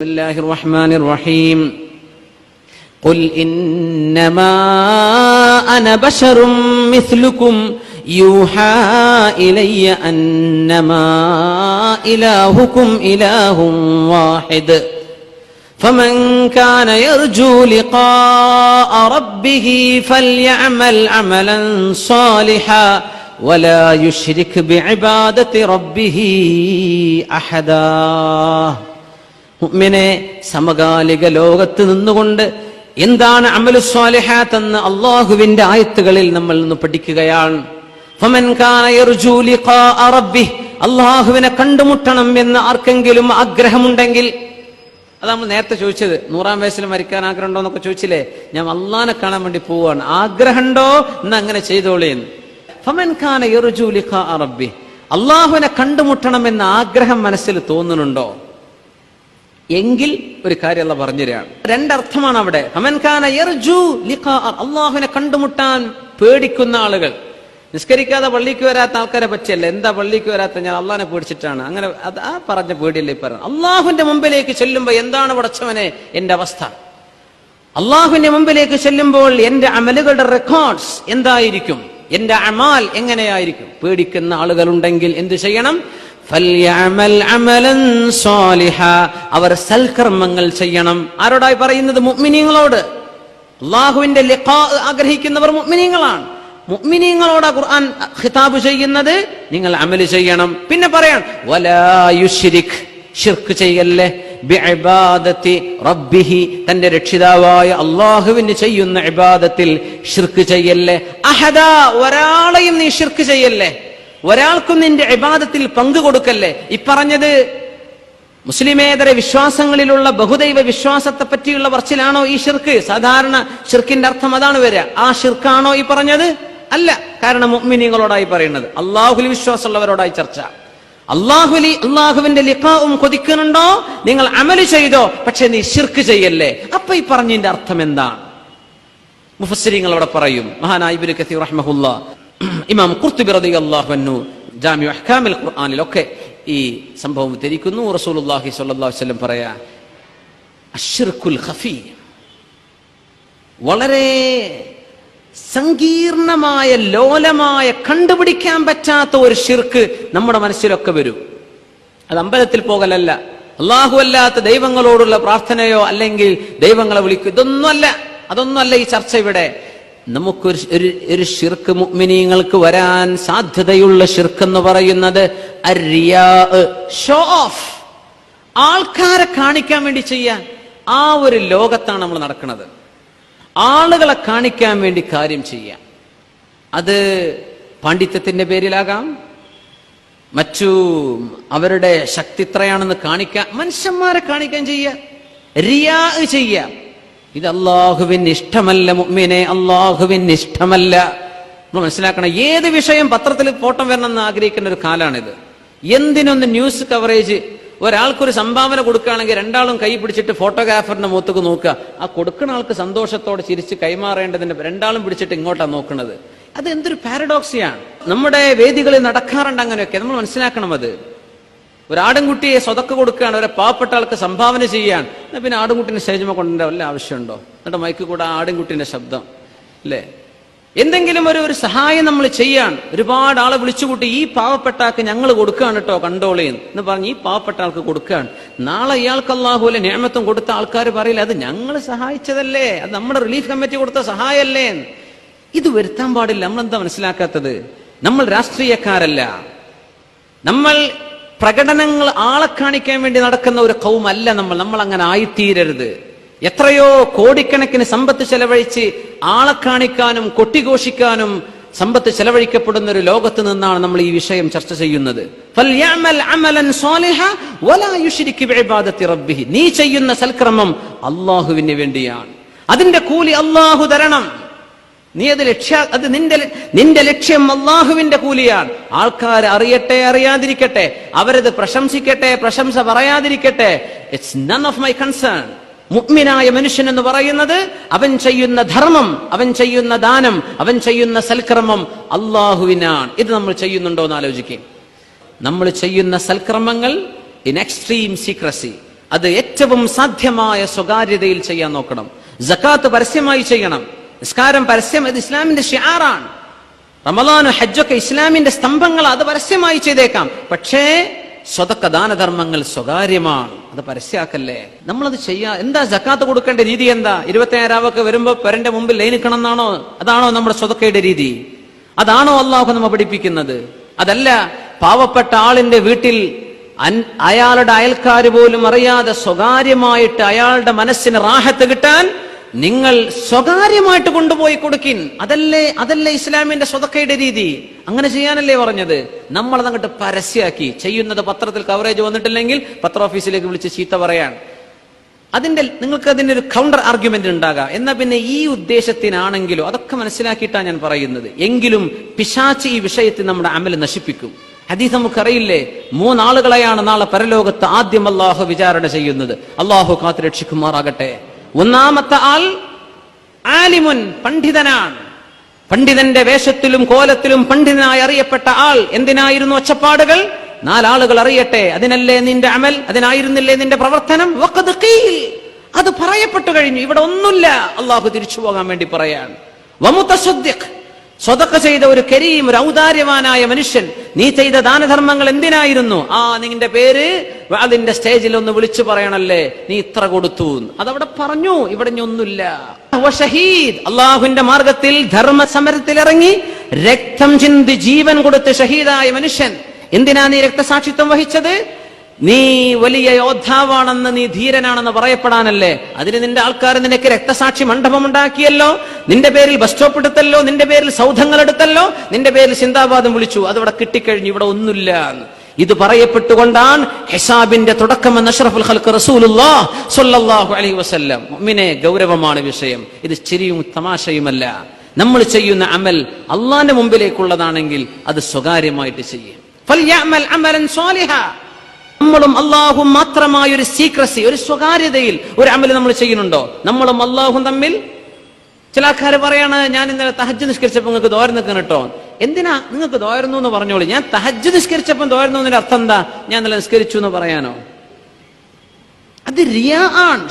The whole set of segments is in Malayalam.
بسم الله الرحمن الرحيم. قل إنما أنا بشر مثلكم. يوحى إلي أنما إلهكم إله واحد. فمن كان يرجو لقاء ربه فليعمل عملا صالحا ولا يشرك بعبادة ربه احدا. മുഅ്മിനെ സമകാലിക ലോകത്ത് നിന്നുകൊണ്ട് എന്താണ് അമലു സ്വാലിഹാത്ത് എന്ന് അള്ളാഹുവിന്റെ ആയത്തുകളിൽ നമ്മൾ നിന്ന് പഠിക്കുകയാണ്. അള്ളാഹുവിനെ കണ്ടുമുട്ടണം എന്ന് ആർക്കെങ്കിലും ആഗ്രഹമുണ്ടെങ്കിൽ അത് നമ്മൾ നേരത്തെ ചോദിച്ചത് നൂറാം വയസ്സിൽ മരിക്കാൻ ആഗ്രഹമുണ്ടോ എന്നൊക്കെ ചോദിച്ചില്ലേ? ഞാൻ അള്ളാനെ കാണാൻ വേണ്ടി പോവാണ് ആഗ്രഹമുണ്ടോ? എന്ന് അങ്ങനെ ചെയ്തോളേന്ന് ഫമൻ ഖാന റബ്ബിഹ് അള്ളാഹുവിനെ കണ്ടുമുട്ടണം എന്ന ആഗ്രഹം മനസ്സിൽ തോന്നുന്നുണ്ടോ? എങ്കിൽ ഒരു കാര്യം അല്ല പറഞ്ഞുതരാണ് രണ്ടർത്ഥമാണ് അവിടെ. അള്ളാഹുവിനെ കണ്ടുമുട്ടാൻ പേടിക്കുന്ന ആളുകൾ. നിസ്കരിക്കാതെ പള്ളിക്ക് വരാത്ത ആൾക്കാരെ പറ്റിയല്ല. എന്താ പള്ളിക്ക് വരാത്ത? ഞാൻ അള്ളാഹിനെ പേടിച്ചിട്ടാണ്. അങ്ങനെ അത് ആ പറഞ്ഞ പേടിയല്ലേ പറഞ്ഞു അള്ളാഹുവിന്റെ മുമ്പിലേക്ക് ചെല്ലുമ്പോൾ എന്താണ് പടച്ചവനെ എന്റെ അവസ്ഥ? അള്ളാഹുവിന്റെ മുമ്പിലേക്ക് ചെല്ലുമ്പോൾ എന്റെ അമലുകളുടെ റെക്കോർഡ്സ് എന്തായിരിക്കും? എന്റെ അമാൽ എങ്ങനെയായിരിക്കും? പേടിക്കുന്ന ആളുകളുണ്ടെങ്കിൽ എന്ത് ചെയ്യണം? അവർ സൽക്കർമ്മങ്ങൾ ചെയ്യണം. ആരോടായി പറയുന്നത് മുഅ്മിനീങ്ങളോട്? അള്ളാഹുവിന്റെ ആഗ്രഹിക്കുന്നവർ മുഅ്മിനീങ്ങളാണ്. മുഅ്മിനീങ്ങളോട് ഖുർആൻ ഖിതാബ് ചെയ്യുന്നത്? നിങ്ങൾ അമൽ ചെയ്യണം. പിന്നെ പറയാം വലാ യുശ്രിക്. ഷിർക്ക് ചെയ്യല്ലേ? റബ്ബിഹി. തന്റെ രക്ഷിതാവായ അള്ളാഹുവിന് ചെയ്യുന്ന ഇബാദത്തിൽ ഷിർക്ക് ചെയ്യല്ലേ? അഹദ ഒരാളെയും നീ ഷിർക്ക് ചെയ്യല്ലേ? ഒരാൾക്കും നിന്റെ ഇബാദത്തിൽ പങ്കുകൊടുക്കല്ലേ ഇപ്പറഞ്ഞത് മുസ്ലിമേതര വിശ്വാസങ്ങളിലുള്ള ബഹുദൈവ വിശ്വാസത്തെ പറ്റിയുള്ള പറച്ചിലാണോ ഈ ഷിർക്ക്? സാധാരണ ഷിർക്കിന്റെ അർത്ഥം അതാണ് വരിക. ആ ഷിർക്കാണോ ഈ പറഞ്ഞത്? അല്ല. കാരണം മുഅ്മിനീങ്ങളോടായി പറയുന്നത്. അള്ളാഹുലി വിശ്വാസമുള്ളവരോടായി ചർച്ച. അള്ളാഹുലി അള്ളാഹുവിന്റെ ലിഖാവും കൊതിക്കുന്നുണ്ടോ? നിങ്ങൾ അമൽ ചെയ്തോ? പക്ഷെ നീ ഷിർക്ക് ചെയ്യല്ലേ? അപ്പൊ ഈ പറഞ്ഞതിന്റെ അർത്ഥം എന്താണ്? മുഫസ്സിരിങ്ങൾ അവിടെ പറയും. മഹാനായ കത്തി റഹ്മഹുല്ല ഇമാം കുർത്തുബി റതി അൻഹു ജാമിഉ അഹ്കാമിൽ ഖുർആാനിലൊക്കെ ഈ സംഭവം ഉദ്ധരിക്കുന്നു. റസൂലുള്ളാഹി സ്വല്ലല്ലാഹു വസല്ലം പറയാ അശ്ർക്കുൽ ഖഫി. വളരെ സങ്കീർണമായ ലോലമായ കണ്ടുപിടിക്കാൻ പറ്റാത്ത ഒരു ഷിർക്ക് നമ്മുടെ മനസ്സിലൊക്കെ വരും. അത് അമ്പലത്തിൽ പോകലല്ല. അള്ളാഹു അല്ലാത്ത ദൈവങ്ങളോടുള്ള പ്രാർത്ഥനയോ അല്ലെങ്കിൽ ദൈവങ്ങളെ വിളിക്കും ഇതൊന്നുമല്ല. അതൊന്നുമല്ല ഈ ചർച്ച ഇവിടെ. നമുക്കൊരു ഒരു ഒരു ഷിർക്ക് മുഅ്മിനീങ്ങൾക്ക് വരാൻ സാധ്യതയുള്ള ഷിർക്ക് എന്ന് പറയുന്നത് ഷോ ഓഫ് ആൾക്കാരെ കാണിക്കാൻ വേണ്ടി ചെയ്യാൻ ആ ഒരു ലോകത്താണ് നമ്മൾ നടക്കുന്നത്. ആളുകളെ കാണിക്കാൻ വേണ്ടി കാര്യം ചെയ്യാം അത് പാണ്ഡിത്യത്തിന്റെ പേരിലാകാം. മറ്റു അവരുടെ ശക്തിത്രയാണെന്ന് കാണിക്കാൻ മനുഷ്യന്മാരെ കാണിക്കാൻ ചെയ്യുക റിയാ ചെയ്യുക ഇത് അള്ളാഹുവിന് ഇഷ്ടമല്ല മുമ്മിനെ അള്ളാഹുവിന് ഇഷ്ടമല്ല. നമ്മൾ മനസ്സിലാക്കണം ഏത് വിഷയം പത്രത്തിൽ ഫോട്ടോ വരണമെന്ന് ആഗ്രഹിക്കുന്ന ഒരു കാലാണിത്. എന്തിനൊന്ന് ന്യൂസ് കവറേജ് ഒരാൾക്കൊരു സംഭാവന കൊടുക്കുകയാണെങ്കിൽ രണ്ടാളും കൈ പിടിച്ചിട്ട് ഫോട്ടോഗ്രാഫറിന്റെ മുഖത്തേക്ക് നോക്കുക. ആ കൊടുക്കുന്ന ആൾക്ക് സന്തോഷത്തോടെ ചിരിച്ച് കൈമാറേണ്ടതിന്റെ രണ്ടാളും പിടിച്ചിട്ട് ഇങ്ങോട്ടാണ് നോക്കുന്നത്. അത് എന്തൊരു പാരഡോക്സിയാണ് നമ്മുടെ വേദികളിൽ നടക്കാറുണ്ട് അങ്ങനെയൊക്കെ. നമ്മൾ മനസ്സിലാക്കണം അത്. ഒരു ആടുംകുട്ടിയെ സ്വതക്ക് കൊടുക്കുകയാണ് ഒരു പാവപ്പെട്ട ആൾക്ക് സംഭാവന ചെയ്യുകയാണ്. എന്നാൽ പിന്നെ ആടുംകുട്ടിനെ സ്റ്റേജിമ കൊണ്ടുവരേണ്ട വല്ല ആവശ്യമുണ്ടോ? എന്നിട്ട് മൈക്ക് കൂടെ ആ ആടുംകുട്ടിന്റെ ശബ്ദം അല്ലേ? എന്തെങ്കിലും ഒരു ഒരു സഹായം നമ്മൾ ചെയ്യാൻ ഒരുപാട് ആളെ വിളിച്ചുകൂട്ടി ഈ പാവപ്പെട്ട ആൾക്ക് ഞങ്ങൾ കൊടുക്കുകയാണ് കേട്ടോ കണ്ടോളേൻ എന്ന്. പറഞ്ഞ് ഈ പാവപ്പെട്ട ആൾക്ക് കൊടുക്കുകയാണ്. നാളെ ഇയാൾക്ക് അള്ളാഹുലെ നിയമത്വം കൊടുത്ത ആൾക്കാർ പറയില്ല അത് ഞങ്ങൾ സഹായിച്ചതല്ലേ? അത് നമ്മുടെ റിലീഫ് കമ്മിറ്റി കൊടുത്ത സഹായമല്ലേ ഇത് വരുത്താൻ പാടില്ല നമ്മൾ എന്താ മനസ്സിലാക്കാത്തത്? നമ്മൾ രാഷ്ട്രീയക്കാരല്ല. നമ്മൾ പ്രകടനങ്ങൾ ആളെ കാണിക്കാൻ വേണ്ടി നടക്കുന്ന ഒരു കൗമല്ല നമ്മൾ. നമ്മൾ അങ്ങനെ ആയിത്തീരരുത്. എത്രയോ കോടിക്കണക്കിന് സമ്പത്ത് ചെലവഴിച്ച് ആളെ കാണിക്കാനും കൊട്ടിഘോഷിക്കാനും സമ്പത്ത് ചെലവഴിക്കപ്പെടുന്ന ഒരു ലോകത്ത് നിന്നാണ് നമ്മൾ ഈ വിഷയം ചർച്ച ചെയ്യുന്നത്. നീ ചെയ്യുന്ന സൽക്രമം അള്ളാഹുവിന് വേണ്ടിയാണ്. അതിന്റെ കൂലി അള്ളാഹു തരണം. നീ അത് ലക്ഷ്യ അത് നിന്റെ നിന്റെ ലക്ഷ്യം അള്ളാഹുവിന്റെ കൂലിയാണ്. ആൾക്കാർ അറിയട്ടെ അറിയാതിരിക്കട്ടെ. അവരത് പ്രശംസിക്കട്ടെ പ്രശംസ പറയാതിരിക്കട്ടെ. It's none of my concern മുഗ്മിനായ മനുഷ്യൻ എന്ന് പറയുന്നത് അവൻ ചെയ്യുന്ന ധർമ്മം അവൻ ചെയ്യുന്ന ദാനം അവൻ ചെയ്യുന്ന സൽക്രമം അള്ളാഹുവിനാണ് ഇത് നമ്മൾ ചെയ്യുന്നുണ്ടോ എന്ന് ആലോചിക്കും. നമ്മൾ ചെയ്യുന്ന സൽക്രമങ്ങൾ ഇൻ എക്സ്ട്രീം സീക്രസി അത് ഏറ്റവും സാധ്യമായ സ്വകാര്യതയിൽ ചെയ്യാൻ നോക്കണം. ജക്കാത്ത് പരസ്യമായി ചെയ്യണം. നിസ്കാരം പരസ്യം ഇത് ഇസ്ലാമിന്റെ ഷിയാറാണ് റമദാനും ഹജ്ജൊക്കെ ഇസ്ലാമിന്റെ സ്തംഭങ്ങൾ അത് പരസ്യമായി ചെയ്തേക്കാം. പക്ഷേ സ്വതക്ക ദാനധർമ്മങ്ങൾ സ്വകാര്യമാണ്. അത് പരസ്യാക്കല്ലേ? നമ്മളത് ചെയ്യാ എന്താ ജക്കാത്ത് കൊടുക്കേണ്ട രീതി എന്താ? ഇരുപത്തിയാറാവൊക്കെ വരുമ്പോ പെരന്റെ മുമ്പിൽ ലൈനിക്കണം എന്നാണോ അതാണോ നമ്മുടെ സ്വതക്കയുടെ രീതി? അതാണോ അള്ളാഹു നമ്മ പഠിപ്പിക്കുന്നത്? അതല്ല പാവപ്പെട്ട ആളിന്റെ വീട്ടിൽ അയാളുടെ അയൽക്കാർ പോലും അറിയാതെ സ്വകാര്യമായിട്ട് അയാളുടെ മനസ്സിന് റാഹത്ത് കിട്ടാൻ നിങ്ങൾ സ്വകാര്യമായിട്ട് കൊണ്ടുപോയി കൊടുക്കിൻ. അതല്ലേ അതല്ലേ ഇസ്ലാമിന്റെ സ്വതക്കയുടെ രീതി. അങ്ങനെ ചെയ്യാനല്ലേ പറഞ്ഞത്. നമ്മൾ അങ്ങോട്ട് പരസ്യമാക്കി ചെയ്യുന്നത് പത്രത്തിൽ കവറേജ് വന്നിട്ടില്ലെങ്കിൽ പത്ര ഓഫീസിലേക്ക് വിളിച്ച് ചീത്ത പറയാൻ. അതിന്റെ നിങ്ങൾക്ക് അതിന്റെ ഒരു കൗണ്ടർ ആർഗ്യുമെന്റ് ഉണ്ടാകാം. എന്നാ പിന്നെ ഈ ഉദ്ദേശത്തിനാണെങ്കിലോ അതൊക്കെ മനസ്സിലാക്കിയിട്ടാണ് ഞാൻ പറയുന്നത്. എങ്കിലും പിശാച്ച് ഈ വിഷയത്തിൽ നമ്മുടെ അമൽ നശിപ്പിക്കും. ഹദീസ് നമുക്കറിയില്ലേ മൂന്നാളുകളെയാണ് നാളെ പരലോകത്ത് ആദ്യം അള്ളാഹു വിചാരണ ചെയ്യുന്നത്. അള്ളാഹു കാത്തു രക്ഷിക്കുമാറാകട്ടെ. ഒന്നാമത്തെ ആൾ ആലിമുൻ പണ്ഡിതനാണ്. പണ്ഡിതന്റെ വേഷത്തിലും കോലത്തിലും പണ്ഡിതനായി അറിയപ്പെട്ട ആൾ എന്തിനായിരുന്നു ഒച്ചപ്പാടുകൾ? നാലാളുകൾ അറിയട്ടെ അതിനല്ലേ നിന്റെ അമൽ? അതിനായിരുന്നില്ലേ നിന്റെ പ്രവർത്തനം. അത് പറയപ്പെട്ടു കഴിഞ്ഞു. ഇവിടെ ഒന്നുമില്ല. അള്ളാഹു തിരിച്ചു പോകാൻ വേണ്ടി പറയാണ്. വമുതസദ്ദിഖ്. സ്വതക്ക ചെയ്ത ഒരു കരീം ഒരു ഔദാര്യവാനായ മനുഷ്യൻ നീ ചെയ്ത ദാനധർമ്മങ്ങൾ എന്തിനായിരുന്നു? ആ നിന്റെ പേര് അതിന്റെ സ്റ്റേജിൽ ഒന്ന് വിളിച്ചു പറയണല്ലേ? നീ ഇത്ര കൊടുത്തു. അതവിടെ പറഞ്ഞു ഇവിടെ ഒന്നുമില്ല. ഷഹീദ് അള്ളാഹുവിന്റെ മാർഗത്തിൽ ധർമ്മ സമരത്തിൽ ഇറങ്ങി രക്തം ചിന്തി ജീവൻ കൊടുത്ത് ഷഹീദായ മനുഷ്യൻ. എന്തിനാ നീ രക്തസാക്ഷിത്വം വഹിച്ചത്? നീ വലിയ യോദ്ധാവാണെന്ന് നീ ധീരനാണെന്ന് പറയപ്പെടാനല്ലേ? അതിന് നിന്റെ ആൾക്കാർ നിനക്ക് രക്തസാക്ഷി മണ്ഡപം ഉണ്ടാക്കിയല്ലോ നിന്റെ പേരിൽ ബസ് സ്റ്റോപ്പ് എടുത്തല്ലോ? നിന്റെ പേരിൽ സൗധങ്ങൾ എടുത്തല്ലോ? നിന്റെ പേരിൽ ചിന്താവാദം വിളിച്ചു. അതവിടെ കിട്ടിക്കഴിഞ്ഞു ഇവിടെ ഒന്നുമില്ല എന്ന്. ഇത് പറയപ്പെട്ടുകൊണ്ടാണ് ഹെസാബിന്റെ തുടക്കം അഷ്റഫുൽ അലൈഹി വസല്ലം. ഗൗരവമാണ് വിഷയം. ഇത് ചിരിയും തമാശയുമല്ല. നമ്മൾ ചെയ്യുന്ന അമൽ അള്ളാന്റെ മുമ്പിലേക്കുള്ളതാണെങ്കിൽ അത് സ്വകാര്യമായിട്ട് ചെയ്യും. നമ്മളും അള്ളാഹും മാത്രമായ ഒരു സീക്രസി ഒരു സ്വകാര്യതയിൽ ഒരു അമൽ നമ്മൾ ചെയ്യുന്നുണ്ടോ? നമ്മളും അള്ളാഹും തമ്മിൽ? ചില ആൾക്കാർ പറയാണ് ഞാൻ ഇന്നലെ തഹജ്ജ് നിഷ്കരിച്ചപ്പോൾ നിങ്ങൾക്ക് ദോരം നിൽക്കണം കേട്ടോ എന്തിനാ നിങ്ങൾക്ക് ദോരുന്നു എന്ന് പറഞ്ഞോളൂ? ഞാൻ തഹജ്ജ് നിഷ്കരിച്ചപ്പോൾ ദോരുന്നു എന്നതിന്റെ അർത്ഥം എന്താ? ഞാൻ ഇന്നലെ നിസ്കരിച്ചു എന്ന് പറയാനോ? അത് റിയാ ആണ്.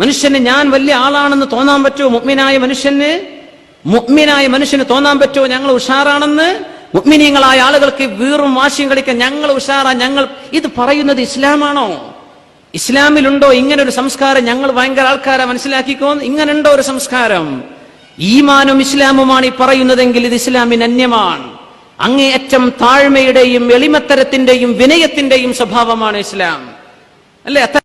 മനുഷ്യന് ഞാൻ വലിയ ആളാണെന്ന് തോന്നാൻ പറ്റുമോ? മുഗ്മിനായ മനുഷ്യന്? മുഗ്മിനായ മനുഷ്യന് തോന്നാൻ പറ്റുമോ? ഞങ്ങൾ ഉഷാറാണെന്ന്? മുഗ്മിനീങ്ങളായ ആളുകൾക്ക് വീറും വാശിയും കളിക്കാൻ ഞങ്ങൾ ഉഷാറാ. ഞങ്ങൾ ഇത് പറയുന്നത് ഇസ്ലാമാണോ? ഇസ്ലാമിലുണ്ടോ ഇങ്ങനെ ഒരു സംസ്കാരം? ഞങ്ങൾ ഭയങ്കര ആൾക്കാരെ മനസ്സിലാക്കിക്കോ? ഇങ്ങനുണ്ടോ ഒരു സംസ്കാരം? ഈമാനും ഇസ്ലാമുമാണ് ഈ പറയുന്നതെങ്കിൽ ഇത് ഇസ്ലാമിന് അന്യമാണ്. അങ്ങേയറ്റം താഴ്മയുടെയും എളിമത്തരത്തിന്റെയും വിനയത്തിന്റെയും സ്വഭാവമാണ് ഇസ്ലാം. അല്ലെ?